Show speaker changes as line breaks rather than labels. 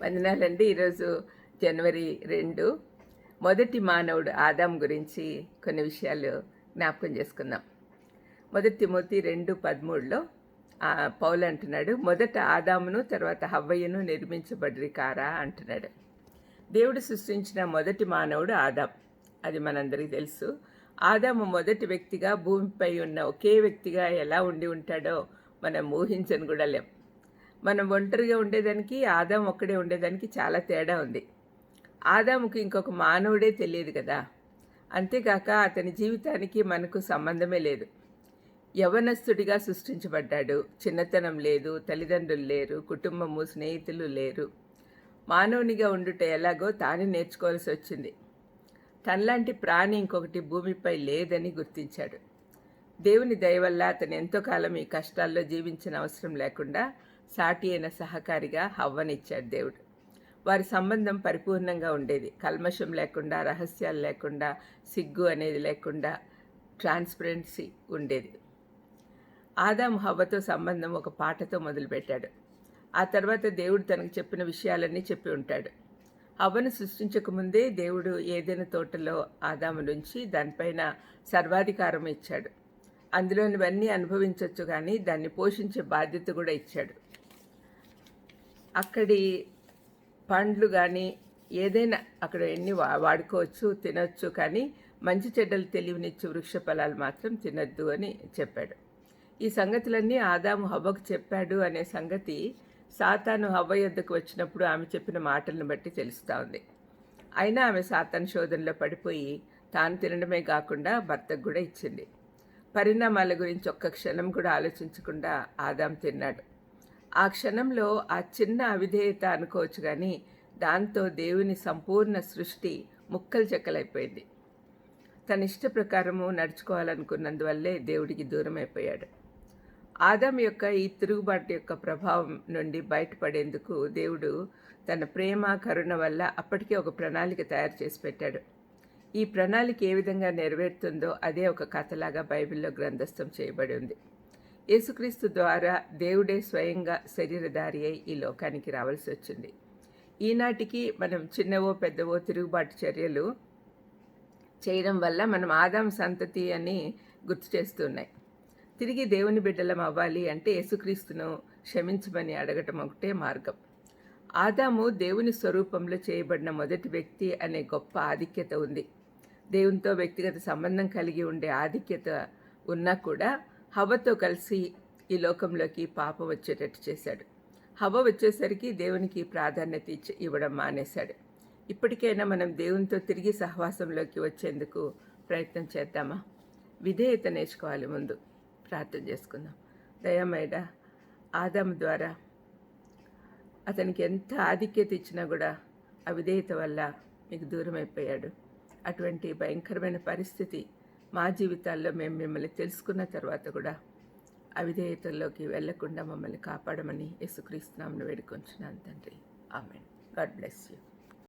వందనాలండి. ఈరోజు జనవరి రెండు. మొదటి మానవుడు ఆదాం గురించి కొన్ని విషయాలు జ్ఞాపకం చేసుకుందాం. మొదటి తిమోతి రెండు పదమూడులో ఆ, పౌలు అంటున్నాడు మొదట ఆదామును తర్వాత హవ్వయ్యను నిర్మించబడ్రి కారా అంటున్నాడు. దేవుడు సృష్టించిన మొదటి మానవుడు ఆదాం. అది మనందరికీ తెలుసు. ఆదాము మొదటి వ్యక్తిగా భూమిపై ఉన్న ఒకే వ్యక్తిగా ఎలా ఉండి ఉంటాడో మనం ఊహించని కూడా లేం. మనం ఒంటరిగా ఉండేదానికి ఆదాం ఒక్కడే ఉండేదానికి చాలా తేడా ఉంది. ఆదాముకు ఇంకొక మానవుడే తెలియదు కదా. అంతేకాక అతని జీవితానికి మనకు సంబంధమే లేదు. యవనస్తుడిగా సృష్టించబడ్డాడు. చిన్నతనం లేదు తల్లిదండ్రులు లేరు కుటుంబము స్నేహితులు లేరు. మానవునిగా ఉండుట ఎలాగో తానే నేర్చుకోవాల్సి వచ్చింది. తనలాంటి ప్రాణి ఇంకొకటి భూమిపై లేదని గుర్తించాడు. దేవుని దయవల్ల అతను ఎంతో కాలం ఈ కష్టాల్లో జీవించిన అవసరం లేకుండా సాటి అయిన సహకారిగా హవ్వనిచ్చాడు దేవుడు. వారి సంబంధం పరిపూర్ణంగా ఉండేది. కల్మషం లేకుండా రహస్యాలు లేకుండా సిగ్గు అనేది లేకుండా ట్రాన్స్పరెన్సీ ఉండేది. ఆదాం హవ్వతో సంబంధం ఒక పాటతో మొదలుపెట్టాడు. ఆ తర్వాత దేవుడు తనకు చెప్పిన విషయాలన్నీ చెప్పి ఉంటాడు. హవ్వను సృష్టించకముందే దేవుడు ఏదైనా తోటలో ఆదాము నుంచి దానిపైన సర్వాధికారం ఇచ్చాడు. అందులోనివన్నీ అనుభవించవచ్చు కానీ దాన్ని పోషించే బాధ్యత కూడా ఇచ్చాడు. అక్కడి పండ్లు కానీ ఏదైనా అక్కడ ఎన్ని వా- వాడుకోవచ్చు తినొచ్చు కానీ మంచి చెడ్డలు తెలివినిచ్చు వృక్ష ఫలాలు మాత్రం తినద్దు అని చెప్పాడు. ఈ సంగతులన్నీ ఆదాము హవ్వకు చెప్పాడు అనే సంగతి సాతాను హవ్వ యొద్దకు వచ్చినప్పుడు ఆమె చెప్పిన మాటలను బట్టి తెలుస్తూ ఉంది. అయినా ఆమె సాతాను శోధనలో పడిపోయి తాను తినడమే కాకుండా భర్తకు కూడా ఇచ్చింది. పరిణామాల గురించి ఒక్క క్షణం కూడా ఆలోచించకుండా ఆదాం తిన్నాడు. ఆ క్షణంలో ఆ చిన్న అవిధేయత అనుకోవచ్చు కానీ దాంతో దేవుని సంపూర్ణ సృష్టి ముక్కలు చెక్కలైపోయింది. తన ఇష్ట ప్రకారము నడుచుకోవాలనుకున్నందువల్లే దేవుడికి దూరం అయిపోయాడు ఆదాం యొక్క ఈ తిరుగుబాటు యొక్క ప్రభావం నుండి బయటపడేందుకు దేవుడు తన ప్రేమ కరుణ వల్ల అప్పటికే ఒక ప్రణాళిక తయారు చేసి పెట్టాడు. ఈ ప్రణాళిక ఏ విధంగా నెరవేరుతుందో అదే ఒక కథలాగా బైబిల్లో గ్రంథస్థం చేయబడి ఉంది. యేసుక్రీస్తు ద్వారా దేవుడే స్వయంగా శరీరధారి అయి ఈ లోకానికి రావాల్సి వచ్చింది. ఈనాటికి మనం చిన్నవో పెద్దవో తిరుగుబాటు చర్యలు చేయడం వల్ల మనం ఆదాం సంతతి అని గుర్తు చేస్తున్నాయి తిరిగి దేవుని బిడ్డలం అవ్వాలి అంటే యేసుక్రీస్తును క్షమించమని అడగటం ఒకటే మార్గం. ఆదాము దేవుని స్వరూపంలో చేయబడిన మొదటి వ్యక్తి అనే గొప్ప ఆధిక్యత ఉంది. దేవునితో వ్యక్తిగత సంబంధం కలిగి ఉండే ఆధిక్యత ఉన్నా కూడా హవ్వతో కలిసి ఈ లోకంలోకి పాపం వచ్చేటట్టు చేశాడు. హవ వచ్చేసరికి దేవునికి ప్రాధాన్యత ఇచ్చి ఇవ్వడం మానేశాడు. ఇప్పటికైనా మనం దేవునితో తిరిగి సహవాసంలోకి వచ్చేందుకు ప్రయత్నం చేద్దామా? విధేయత నేర్చుకోవాలి ముందు. ప్రార్థన చేసుకుందాం. దయమైడ ఆదాము ద్వారా అతనికి ఎంత ఆధిక్యత ఇచ్చినా కూడా అవిధేయత వల్ల మీకు దూరం అయిపోయాడు అటువంటి భయంకరమైన పరిస్థితి మా జీవితాల్లో మేము మిమ్మల్ని తెలుసుకున్న తర్వాత కూడా అవిధేయతల్లోకి వెళ్ళకుండా మమ్మల్ని కాపాడమని యేసుక్రీస్తునామను వేడుకొంచున్నాను తండ్రి. ఆమెన్. God bless you.